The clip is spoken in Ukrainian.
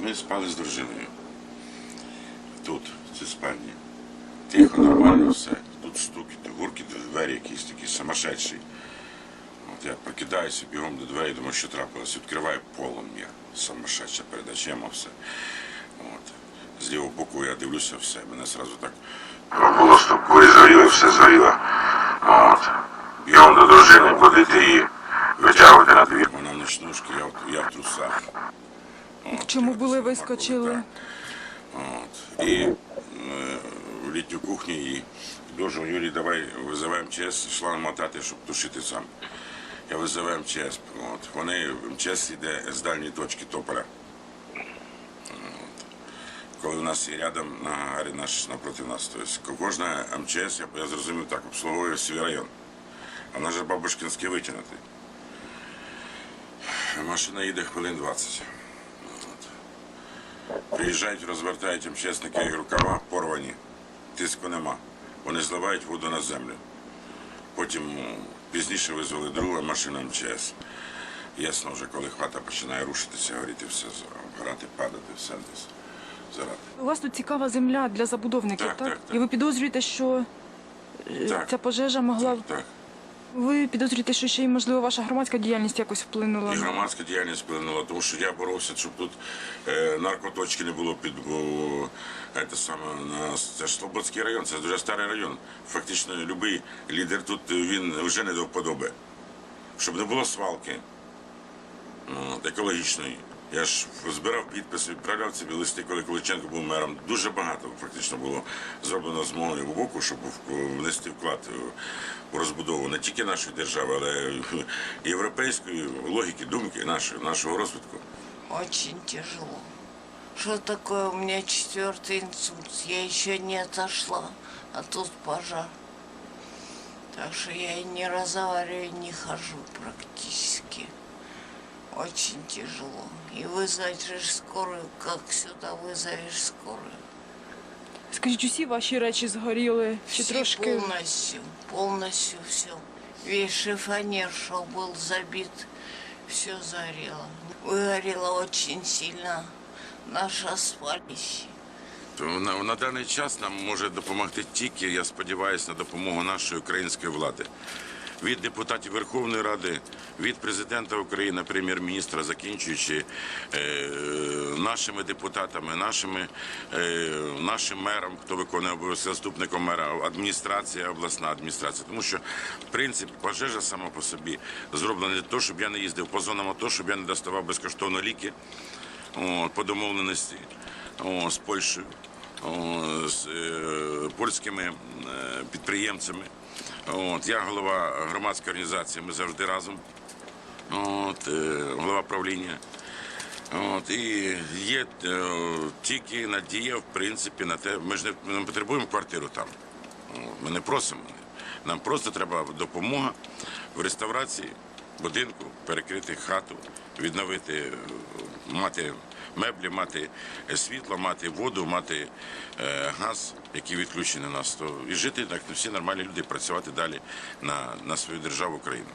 Ми спали з дружиною. Тут, в цій спальні. Тихо, нормально все. Тут стукіт, гуркіт, двері якісь такі сумасшедші. От я прокидаюся бігом до дверей, думаю, що трапилось. Відкриваю полум'я. Сумасшедша перед очима все. От. З лівого боку я дивлюся все. Мене зразу так було і згоріло, все згоріло. От. Бігом до дружини, будете її витягувати на двір. Вона в ночнушки, я, я в трусах. Чому були вискочили? От. І е, в літню кухню і кажу, Юрій, давай визиваємо МЧС, йшла мотати, щоб тушити сам. Я визиваю МЧС. От. Вони, МЧС йде з дальньої точки тополя. От. Коли у нас є рядом на гарі наш напроти нас. Тобто кожна МЧС, я, я зрозумів так, обслуговує свій район. А наш же Бабушкінський витягнутий. Машина їде хвилин 20. Приїжджають, розвертають МЧСники рукава порвані, тиску нема. Вони зливають воду на землю. Потім пізніше визвали другу машину МЧС. Ясно вже, коли хата починає рушитися, горіти все, грати, падати, все десь зарати. У вас тут цікава земля для забудовників, Так, так? так, так. І ви підозрюєте, що е, Так. ця пожежа могла. Так. Ви підозрюєте, що ще й можливо ваша громадська діяльність якось вплинула? І громадська діяльність вплинула, тому що я боровся, щоб тут е, наркоточки не було під о, е, те саме, на, це ж Слободський район, це дуже старий район. Фактично, будь-який лідер тут е, він вже не до вподоби. Щоб не було свалки от, екологічної. Я ж збирав підписи, відправляв ці листи, коли Количенко був мером. Дуже багато фактично було зроблено з мого боку, щоб внести вклад у розбудову не тільки нашої держави, але й європейської логіки, думки нашої, нашого розвитку. Очень тяжело. Что такое у меня четвертый инсульт? Я еще не отошла, а тут пожар. Так что я и не разговариваю, не хожу практически. Очень тяжело. И вызвать же скорую, как сюда вызовешь скорую? Скажіть, усі ваші речі згоріли? Чи Все трошки полностью, полностью все. Весь шифонер, что был забит, все загорело. Выгорело очень сильно наш асфальт. То на, на даний час нам може допомогти тільки, я сподіваюся, на допомогу нашої української влади. Від депутатів Верховної Ради, від президента України, прем'єр-міністра, закінчуючи е, нашими депутатами, нашими, е, нашим мером, хто виконує обов'язки заступником мера, адміністрація, обласна адміністрація. Тому що, в принципі, пожежа сама по собі зроблена не то, щоб я не їздив по зонам АТО, щоб я не доставав безкоштовно ліки от, по домовленості о, з Польщею, о, з е, польськими е, підприємцями. От, я голова громадської організації, ми завжди разом. От, е, голова правління. От, і є тільки надія, в принципі, на те, ми ж не, не потребуємо квартиру там. Ми не просимо. Нам просто треба допомога в реставрації будинку, перекрити хату, відновити, мати меблі, мати е, світло, мати воду, мати е, газ, який відключений нас. То, і жити так всі нормальні люди, працювати далі на, на свою державу Україну.